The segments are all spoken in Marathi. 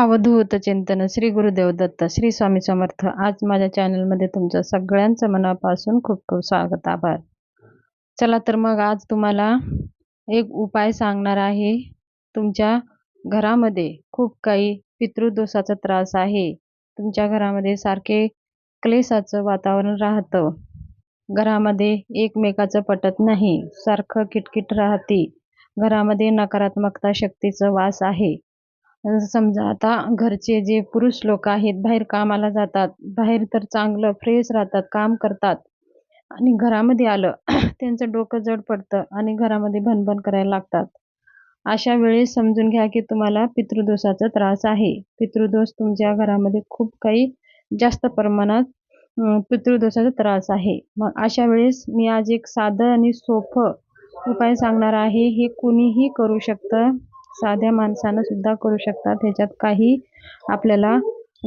अवधूत चिंतन श्री गुरुदेव दत्त श्री स्वामी समर्थ. आज माझ्या चॅनलमध्ये तुमचं सगळ्यांचं मनापासून खूप खूप स्वागत आभार. चला तर मग आज तुम्हाला एक उपाय सांगणार आहे. तुमच्या घरामध्ये खूप काही पितृदोषाचा त्रास आहे. तुमच्या घरामध्ये सारखे क्लेशाचं वातावरण राहतं. घरामध्ये एकमेकाचं पटत नाही. सारखं किटकिट राहते. घरामध्ये नकारात्मकता शक्तीचं वास आहे. समजा आता घरचे जे पुरुष लोक आहेत बाहेर कामाला जातात बाहेर तर चांगलं फ्रेश राहतात काम करतात. आणि घरामध्ये आलं त्यांचं डोकं जड पडतं आणि घरामध्ये भनभन करायला लागतात. अशा वेळेस समजून घ्या की तुम्हाला पितृदोषाचा त्रास आहे. पितृदोष तुमच्या घरामध्ये खूप काही जास्त प्रमाणात पितृदोषाचा त्रास आहे. मग अशा वेळेस मी आज एक साधं आणि सोपं उपाय सांगणार आहे. हे कुणीही करू शकतं. साध्या माणसानं सुद्धा करू शकतात. ह्याच्यात काही आपल्याला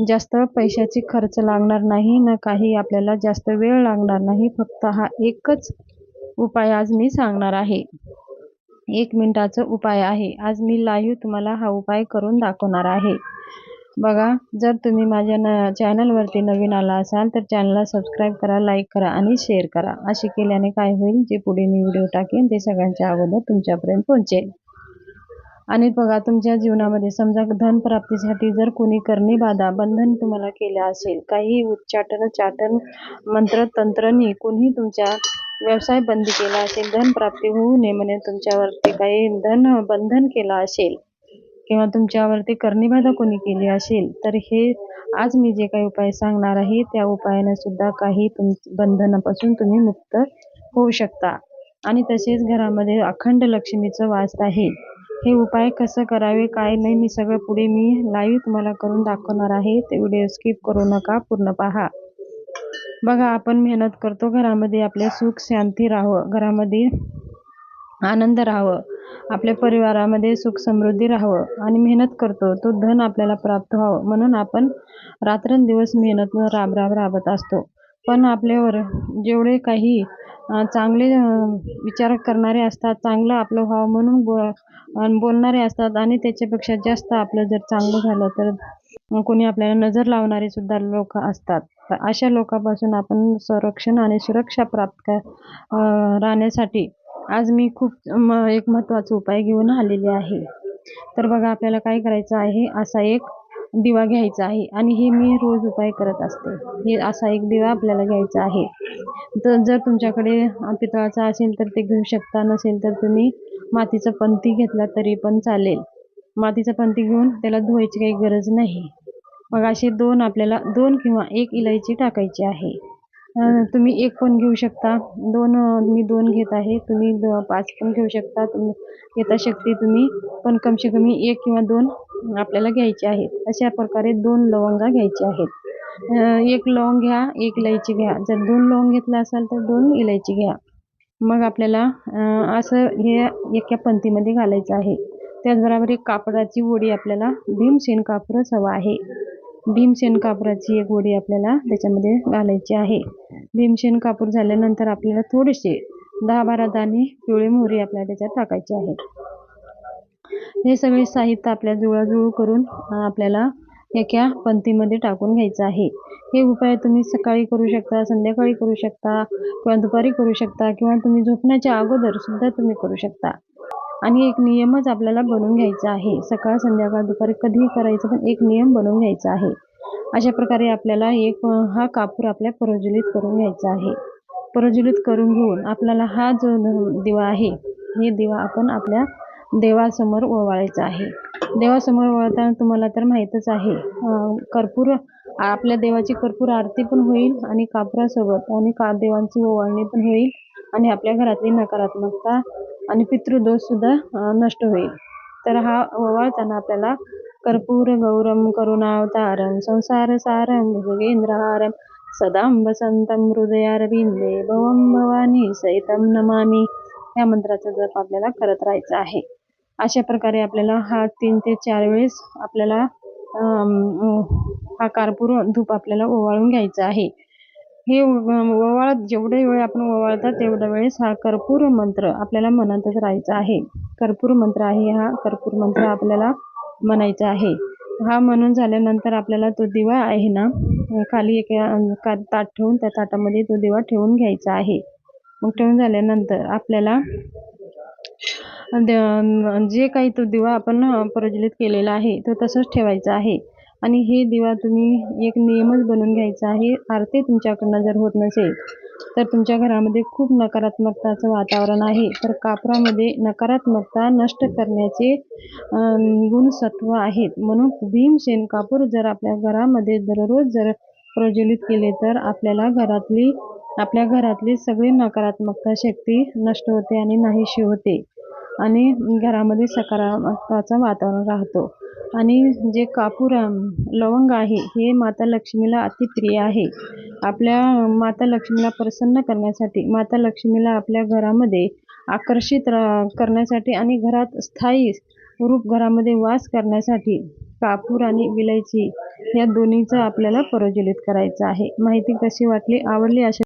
जास्त पैशाची खर्च लागणार नाही ना काही आपल्याला जास्त वेळ लागणार नाही. फक्त हा एकच उपाय आज मी सांगणार आहे. एक मिनटाचं उपाय आहे. आज मी लाईव्ह तुम्हाला हा उपाय करून दाखवणार आहे. बघा जर तुम्ही माझ्या न चॅनलवरती नवीन आला असाल तर चॅनलला सबस्क्राईब करा लाईक करा आणि शेअर करा. असे केल्याने काय होईल? जे पुढे मी व्हिडिओ टाकेन ते सगळ्यांच्या अगोदर तुमच्यापर्यंत पोहोचेल. आणि बघा तुमच्या जीवनामध्ये समजा धनप्राप्तीसाठी जर कोणी करणी बाधा बंधन तुम्हाला केलं असेल काही उच्चाटन चाटन मंत्र तंत्रनी कोणी तुमच्या व्यवसाय बंद केला असेल धनप्राप्ती होऊ नये म्हणे तुमच्यावरती काही धन बंधन केलं असेल किंवा तुमच्यावरती करणीबाधा कोणी केली असेल तर हे आज मी जे काही उपाय सांगणार आहे त्या उपायाने सुद्धा काही तुम बंधनापासून तुम्ही मुक्त होऊ शकता. आणि तसेच घरामध्ये अखंड लक्ष्मीचं वास आहे. हे उपाय कसं करावे काय नाही मी सगळं पुढे मी लाईव्ह तुम्हाला करून दाखवणार आहे. ते व्हिडिओ स्किप करू नका पूर्ण पहा. बघा आपण मेहनत करतो घरामध्ये आपले सुख शांती राहावं घरामध्ये आनंद राहावं आपल्या परिवारामध्ये सुख समृद्धी राहावं आणि मेहनत करतो तो धन आपल्याला प्राप्त व्हावं. म्हणून आपण रात्रंदिवस मेहनत राब राब राबत असतो. पण आपल्यावर जेवढे काही चांगले विचार करणारे असतात चांगलं आपलं व्हावं म्हणून बो बोलणारे असतात आणि त्याच्यापेक्षा जास्त आपलं जर चांगलं झालं तर कोणी आपल्याला नजर लावणारे सुद्धा लोक असतात. तर अशा लोकांपासून आपण संरक्षण आणि सुरक्षा प्राप्त राहण्यासाठी आज मी खूप एक महत्त्वाचा उपाय घेऊन आलेली आहे. तर बघा आपल्याला काय करायचं आहे? असा एक दिवा घ्यायचा आहे आणि हे मी रोज उपाय करत असते. हे असा एक दिवा आपल्याला घ्यायचा आहे. तर जर तुमच्याकडे पितळाचा असेल तर ते घेऊ शकता नसेल तर तुम्ही मातीचा पंथी घेतला तरी पण चालेल. मातीचा पंथी घेऊन त्याला धुवायची काही गरज नाही. मग असे दोन आपल्याला दोन किंवा एक इलायची टाकायची आहे. तुम्ही एक पण घेऊ शकता. दोन मी दोन घेत आहे. तुम्ही पाच पण घेऊ शकता. तुम्ही यथाशक्ती तुम्ही. पण कमसे कमी एक किंवा दोन आपल्याला घ्यायचे आहेत. अशा प्रकारे दोन लवंगा घ्यायचे आहेत. एक लवंग घ्या एक इलायची घ्या. जर दोन लवंग घेतला असाल तर दोन इलायची घ्या. मग आपल्याला असं हे एका पंथीमध्ये घालायचं आहे. त्याचबरोबर एक कापडाची वडी आपल्याला भीमसेन कापूरच हवा आहे. भीमसेन कापराची एक वडी आपल्याला त्याच्यामध्ये घालायची आहे. भीमसेन कापूर झाल्यानंतर आपल्याला थोडेसे दहा बारा दाणे पिवळे मोहरी आपल्याला त्याच्यात टाकायचे आहेत. हे सगळे साहित्य आपल्या जुळाजुळू करून आपल्याला एका पंक्तीमध्ये टाकून घ्यायचं आहे. हे उपाय तुम्ही सकाळी करू शकता संध्याकाळी करू शकता किंवा दुपारी करू शकता किंवा तुम्ही झोपण्याच्या अगोदर सुद्धा तुम्ही करू शकता. आणि एक नियमच आपल्याला बनवून घ्यायचा आहे. सकाळ संध्याकाळ दुपारी कधीही करायचं पण एक नियम बनवून घ्यायचा आहे. अशा प्रकारे आपल्याला एक हा कापूर आपल्या प्रज्वलित करून घ्यायचा आहे. प्रज्वलित करून घेऊन आपल्याला हा जो दिवा आहे हे दिवा आपण आपल्या देवासमोर ओवाळायचं आहे. देवासमोर ओवाळताना तुम्हाला तर माहीतच आहे कर्पूर आपल्या देवाची कर्पूर आरती पण होईल आणि कापरासोबत आणि का देवांची ओवाळणी पण होईल आणि आपल्या घरातली नकारात्मकता आणि पितृदोषसुद्धा नष्ट होईल. तर हा ओवाळताना आपल्याला कर्पूर गौरम करुणावतारम संसार सारम भुजगेंद्रहारम सदां वसंतम हृदयारविंदे भवम भवानी सैतम नमामी. या मंत्राचा जप आपल्याला करत राहायचा आहे. अशा प्रकारे आपल्याला हा तीन ते चार वेळेस आपल्याला हा कर्पूर धूप आपल्याला ओवाळून घ्यायचा आहे. हे ओवाळत जेवढे वेळ आपण ओवाळतात तेवढ्या वेळेस हा कर्पूर मंत्र आपल्याला मनातच राहायचा आहे. कर्पूर मंत्र आहे हा. कर्पूर मंत्र आपल्याला म्हणायचा आहे. हा म्हणून झाल्यानंतर आपल्याला तो दिवा आहे ना खाली एक ताट ठेवून त्या ताटामध्ये तो दिवा ठेवून घ्यायचा आहे. मग ठेवून झाल्यानंतर आपल्याला द- जे काही तो दिवा आपण प्रज्वलित केलेला आहे तो तसंच ठेवायचा आहे. आणि हे दिवा तुम्ही एक नियमच बनवून घ्यायचा आहे. आरती तुमच्याकडनं जर होत नसेल तर तुमच्या घरामध्ये खूप नकारात्मकताचं वातावरण आहे. तर कापरामध्ये नकारात्मकता नष्ट करण्याचे गुणसत्व आहेत. म्हणून भीमसेन कापूर जर आपल्या घरामध्ये दररोज जर प्रज्वलित केले तर आपल्याला घरातली आपल्या घरातली सगळी नकारात्मकता शक्ती नष्ट होते आणि नाहीशी होते. आणि घरामध्ये सकारात्मकताचं वातावरण राहतो. आणि जे कापूर लवंग आहे हे माता लक्ष्मीला अतिप्रिय आहे. आपल्या माता लक्ष्मीला प्रसन्न करण्यासाठी माता लक्ष्मीला आपल्या घरामध्ये आकर्षित रा- करण्यासाठी आणि घरात स्थायी रूप घरामध्ये वास करण्यासाठी कापूर आणि विलायची या दोन्हीचं आपल्याला प्रज्वलित करायचं आहे. माहिती कशी वाटली? आवडली अशा